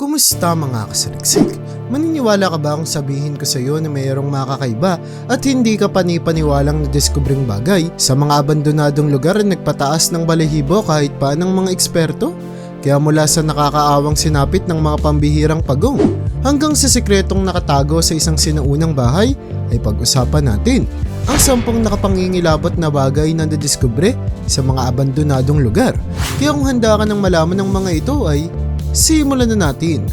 Kumusta mga kasaliksik? Maniniwala ka ba kung sabihin ko sa iyo na mayroong makakaiba at hindi ka panipaniwalang nadeskubring bagay sa mga abandonadong lugar na nagpataas ng balahibo kahit pa ng mga eksperto? Kaya mula sa nakakaawang sinapit ng mga pambihirang pagong hanggang sa sikretong nakatago sa isang sinaunang bahay ay pag-usapan natin ang sampung nakapangingilabot na bagay na nadiskubre sa mga abandonadong lugar. Kaya kung handa ka ng malaman ng mga ito ay simulan na natin.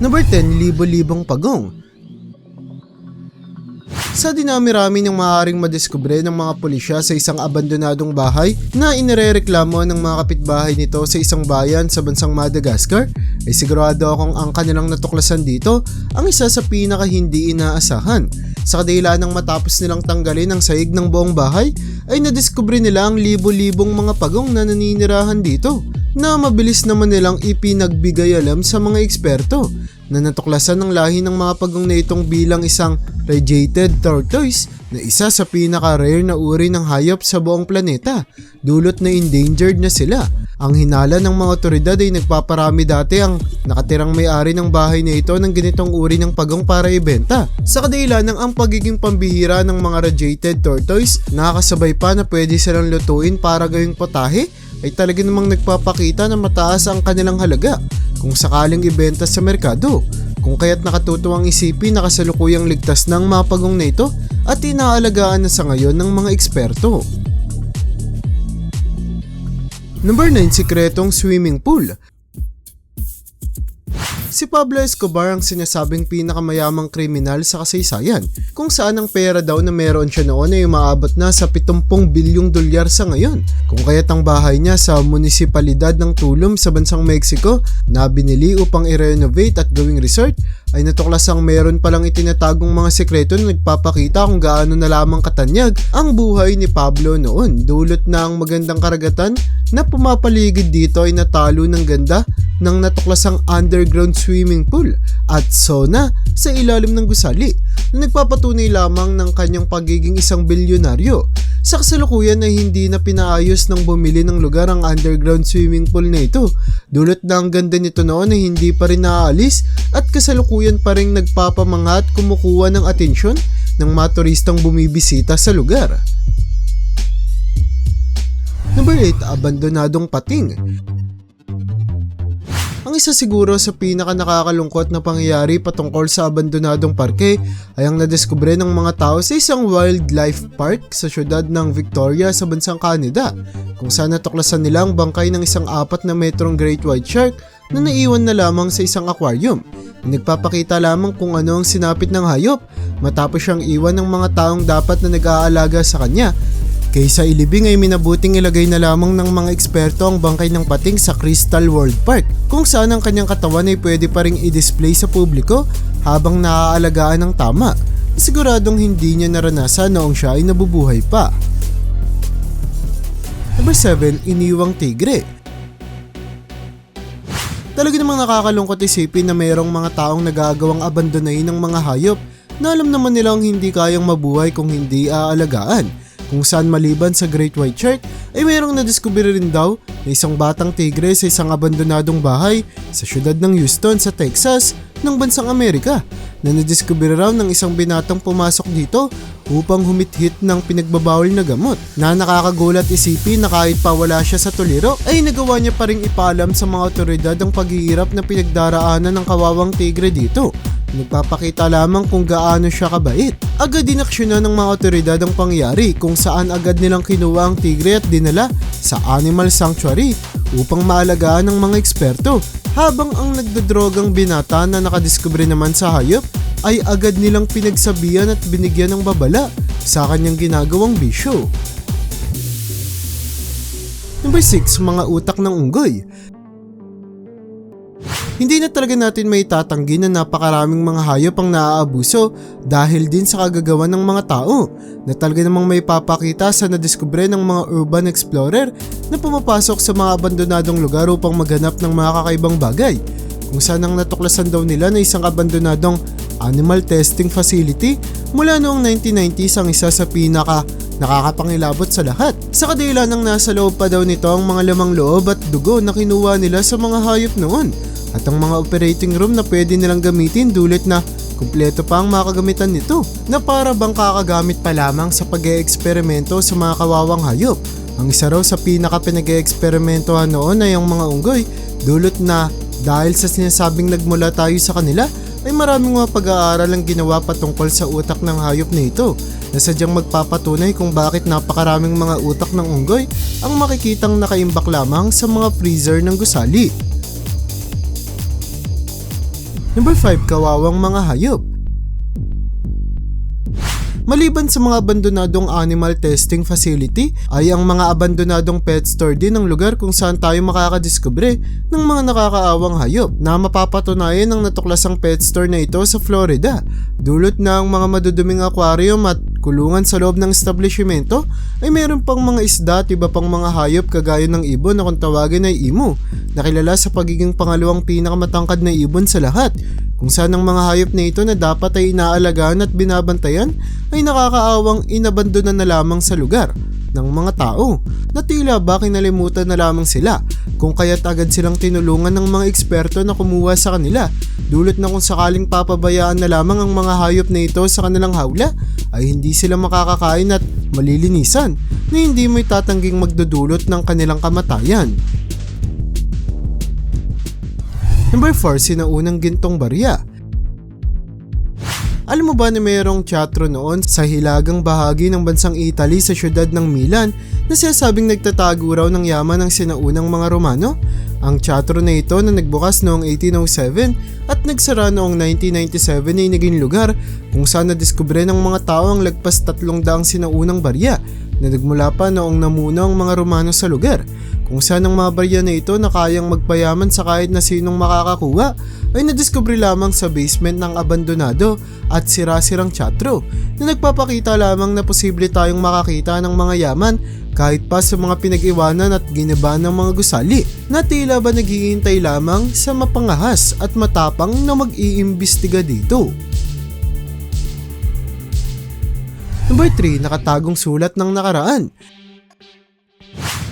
Number 10, libo-libong pagong. Sa dinami-rami ng maaaring madiskubre ng mga pulisya sa isang abandonadong bahay na inirereklamo ng mga kapitbahay nito sa isang bayan sa bansang Madagascar, ay sigurado akong ang kanilang natuklasan dito ang isa sa pinaka hindi inaasahan. Sa kadahilan ng matapos nilang tanggalin ang sahig ng buong bahay, ay nadiskubre nila ang libo-libong mga pagong na naninirahan dito na mabilis naman nilang ipinagbigay alam sa mga eksperto na natuklasan ng lahi ng mga pagong na itong bilang isang radiated tortoise na isa sa pinaka-rare na uri ng hayop sa buong planeta, dulot na endangered na sila. Ang hinala ng mga otoridad ay nagpaparami dati ang nakatirang may-ari ng bahay na ito ng ganitong uri ng pagong para ibenta. Sa kadahilan ng ang pagiging pambihira ng mga radiated tortoise, nakakasabay pa na pwede silang lutuin para gawing potahe ay talaga namang nagpapakita na mataas ang kanilang halaga kung sakaling ibenta sa merkado. Kung kaya't nakatutuwang isipin na kasalukuyang ligtas ng mga pagong na ito at inaalagaan na sa ngayon ng mga eksperto. Number 9, sikretong swimming pool. Si Pablo Escobar ang sinasabing pinakamayamang kriminal sa kasaysayan kung saan ang pera daw na meron siya noon ay umaabot na sa 70 bilyong dolyar sa ngayon. Kung kaya't ang bahay niya sa munisipalidad ng Tulum sa bansang Mexico na binili upang i-renovate at gawing resort ay natuklasang meron palang itinatagong mga sekreto na nagpapakita kung gaano na lamang katanyag ang buhay ni Pablo noon. Dulot na ang magandang karagatan na pumapaligid dito ay natalo ng ganda ng natuklasang underground swimming pool at sauna sa ilalim ng gusali na nagpapatunay lamang ng kanyang pagiging isang bilyonaryo. Sa kasalukuyan ay hindi na pinaayos ng bumili ng lugar ang underground swimming pool na ito. Dulot na ang ganda nito noon ay hindi pa rin naaalis at kasalukuyan pa rin nagpapamanga at kumukuha ng atensyon ng mga turistang bumibisita sa lugar. Number 8, abandonadong pating. Ang isa siguro sa pinaka nakakalungkot na pangyayari patungkol sa abandonadong parke ay ang nadiskubre ng mga tao sa isang wildlife park sa syudad ng Victoria sa bansang Canada kung saan natuklasan nila ang bangkay ng isang apat na metrong great white shark na naiwan na lamang sa isang aquarium. Nagpapakita lamang kung ano ang sinapit ng hayop matapos siyang iwan ng mga taong dapat na nag-aalaga sa kanya Kaysa ilibing ay minabuting ilagay na lamang ng mga eksperto ang bangkay ng pating sa Crystal World Park kung saan ang kanyang katawan ay pwede pa ring i-display sa publiko habang naaalagaan ng tama. Siguradong hindi niya naranasan noong siya ay nabubuhay pa. Number 7, iniwang tigre. Talaga namang nakakalungkot isipin na mayroong mga taong nagagawang abandonayin ng mga hayop na alam naman nilang hindi kayang mabuhay kung hindi aalagaan kung saan maliban sa Great White Shark ay mayroong nadiskubre rin daw na isang batang tigre sa isang abandonadong bahay sa syudad ng Houston sa Texas ng bansang Amerika na nadiskubre raw ng isang binatang pumasok dito upang humithit ng pinagbabawal na gamot. Na nakakagulat isipin na kahit pa wala siya sa tuliro ay nagawa niya pa rin ipaalam sa mga otoridad ang paghihirap na pinagdaraanan ng kawawang tigre dito Nagpapakita lamang kung gaano siya kabait. Agad dinaksyonan ng mga otoridad ang pangyari kung saan agad nilang kinuha ang tigre at dinala sa animal sanctuary upang maalagaan ng mga eksperto. Habang ang nagdodrogang binata na nakadiskubre naman sa hayop ay agad nilang pinagsabihan at binigyan ng babala sa kanyang ginagawang bisyo. Number 6, mga utak ng unggoy. Hindi na talaga natin may tatanggi na napakaraming mga hayop ang naaabuso dahil din sa kagagawa ng mga tao na talaga namang may papakita sa nadiskubre ng mga urban explorer na pumapasok sa mga abandonadong lugar upang maghanap ng mga kakaibang bagay kung saan ang natuklasan daw nila na isang abandonadong animal testing facility mula noong 1990s ang isa sa pinaka nakakapangilabot sa lahat. Sa kadahilan ng nasa loob pa daw nito ang mga lamang loob at dugo na kinuha nila sa mga hayop noon at ang mga operating room na pwede nilang gamitin dulot na kumpleto pa ang mga kagamitan nito na para bang kakagamit pa lamang sa pag eksperimento sa mga kawawang hayop. Ang isa raw sa pinaka pinag eksperimentohan noon ay ang mga unggoy dulot na dahil sa sinasabing nagmula tayo sa kanila ay maraming mga pag-aaral ang ginawa patungkol sa utak ng hayop na ito na sadyang magpapatunay kung bakit napakaraming mga utak ng unggoy ang makikitang nakaimbak lamang sa mga freezer ng gusali. Number 5, kawawang mga hayop. Maliban sa mga abandonadong animal testing facility, ay ang mga abandonadong pet store din ang lugar kung saan tayo makakadiskubre ng mga nakakaawang hayop na mapapatunayan ng natuklasang pet store na ito sa Florida. Dulot ng mga maduduming aquarium at kulungan sa loob ng establishmento ay meron pang mga isda at iba pang mga hayop kagaya ng ibon na kung tawagin ay imo, nakilala sa pagiging pangalawang pinakamatangkad na ibon sa lahat. Kung saan ang mga hayop na ito na dapat ay inaalagaan at binabantayan ay nakakaawang inabandonan na lamang sa lugar ng mga tao na tila ba kinalimutan na lamang sila kung kaya't agad silang tinulungan ng mga eksperto na kumuha sa kanila dulot na kung sakaling papabayaan na lamang ang mga hayop na ito sa kanilang hawla ay hindi sila makakakain at malilinisan na hindi may tatangging magdudulot ng kanilang kamatayan. Number 4, sinaunang gintong barya. Alam mo ba na mayroong teatro noon sa hilagang bahagi ng bansang Italy sa syudad ng Milan na sinasabing nagtatago raw ng yaman ng sinaunang mga Romano? Ang teatro na ito na nagbukas noong 1807 at nagsara noong 1997 ay naging lugar kung saan nadiskubre ng mga tao ang lagpas tatlong daang sinaunang barya na nagmula pa noong namuno ang mga Romano sa lugar kung saan ang mga barya na ito na kayang magpayaman sa kahit na sinong makakakuha ay nadiskubre lamang sa basement ng abandonado at sira-sirang teatro na nagpapakita lamang na posible tayong makakita ng mga yaman kahit pa sa mga pinag-iwanan at ginaba ng mga gusali na tila ba naghihintay lamang sa mapangahas at matapang na mag-iimbestiga dito. Number 3, nakatagong sulat ng nakaraan.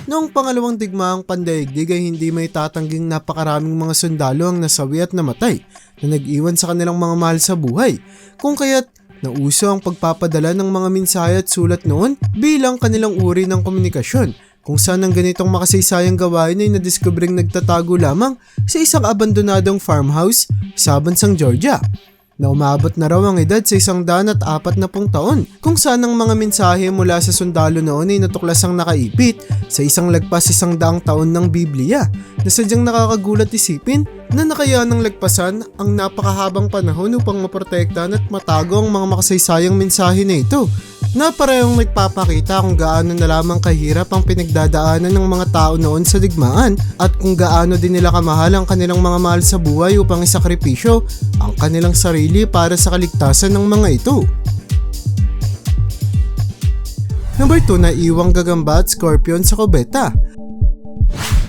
Noong pangalawang digmaang pandaigdig ay hindi may tatangging napakaraming mga sundalo ang nasawi at namatay na nag-iwan sa kanilang mga mahal sa buhay. Kung kaya't nauso ang pagpapadala ng mga mensahe at sulat noon bilang kanilang uri ng komunikasyon kung saan ang ganitong makasaysayang gawain ay nadiskubring nagtatago lamang sa isang abandonadong farmhouse sa bansang Georgia na umabot na raw ang edad sa isang daan at apat na pong taon kung saan ang mga mensahe mula sa sundalo noon ay natuklasang nakaipit sa isang lagpas isang daang taon ng Biblia na sadyang nakakagulat isipin na nakayanang lagpasan ang napakahabang panahon upang maprotektahan at matago ang mga makasaysayang mensahe na ito na parehong nagpapakita kung gaano na lamang kahirap ang pinagdadaanan ng mga tao noon sa digmaan at kung gaano din nila kamahal ang kanilang mga mahal sa buhay upang isakripisyo ang kanilang sarili para sa kaligtasan ng mga ito. Number 2 na iwang gagamba at scorpion sa kubeta.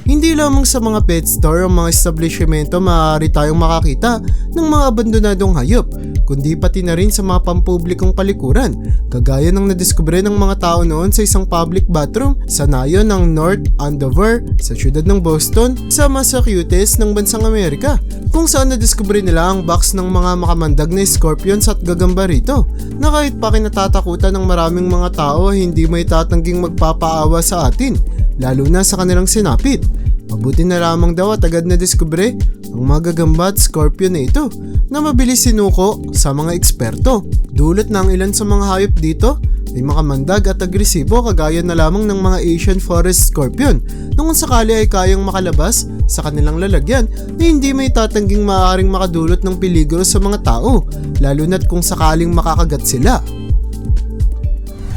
Hindi lamang sa mga pet store o mga establishmento maaari tayong makakita ng mga abandonadong hayop, kundi pati na rin sa mga pampublikong palikuran, kagaya ng nadiskubre ng mga tao noon sa isang public bathroom sa nayon ng North Andover sa siyudad ng Boston sa Massachusetts ng bansang Amerika, kung saan nadiskubre nila ang box ng mga makamandag na scorpions at gagamba rito, na kahit pa kinatatakutan ng maraming mga tao hindi may tatangging magpapaawa sa atin, lalo na sa kanilang sinapit. Mabuti na lamang daw at agad na diskubre ang mga gagamba at scorpion na ito na mabilis sinuko sa mga eksperto. Dulot ang ilan sa mga hayop dito ay makamandag at agresibo kagaya na lamang ng mga Asian forest scorpion na kung sakali ay kayang makalabas sa kanilang lalagyan na hindi may tatangging maaaring makadulot ng peligro sa mga tao lalo na't kung sakaling makakagat sila.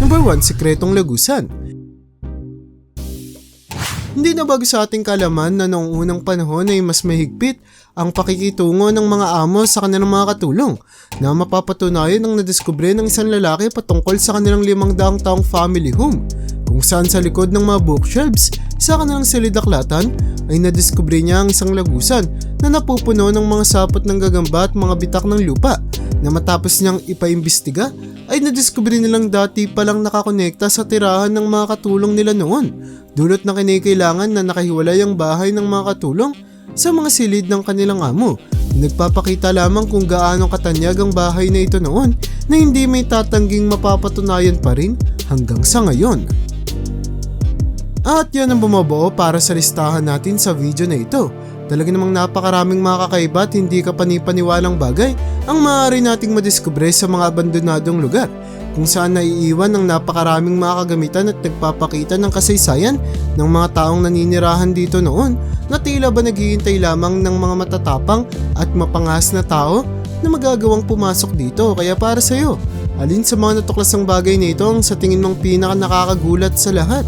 Number 1, Sikretong Lagusan hindi na bago sa ating kalaman na noong unang panahon ay mas mahigpit ang pakikitungo ng mga amo sa kanilang mga katulong na mapapatunayan ng nadiskubre ng isang lalaki patungkol sa kanilang limang daang taong family home kung saan sa likod ng mga bookshelves sa kanilang silidaklatan ay nadiskubre niya ang isang lagusan na napupuno ng mga sapot ng gagamba at mga bitak ng lupa na matapos niyang ipaimbestiga ay nadiskubre nilang dati palang nakakonekta sa tirahan ng mga katulong nila noon. Dulot na kinikailangan na nakahiwalay ang bahay ng mga katulong sa mga silid ng kanilang amo. Nagpapakita lamang kung gaano katanyag ang bahay na ito noon na hindi may tatangging mapapatunayan pa rin hanggang sa ngayon. At yan ang bumubuo para sa listahan natin sa video na ito. Talaga namang napakaraming mga kakaiba at hindi ka panipaniwalang bagay ang maaari nating madiskubre sa mga abandonadong lugar kung saan naiiwan ng napakaraming mga kagamitan at nagpapakita ng kasaysayan ng mga taong naninirahan dito noon na tila ba naghihintay lamang ng mga matatapang at mapangas na tao na magagawang pumasok dito kaya para sa'yo. Alin sa mga natuklasang bagay na ito ang sa tingin mong pinaka nakakagulat sa lahat?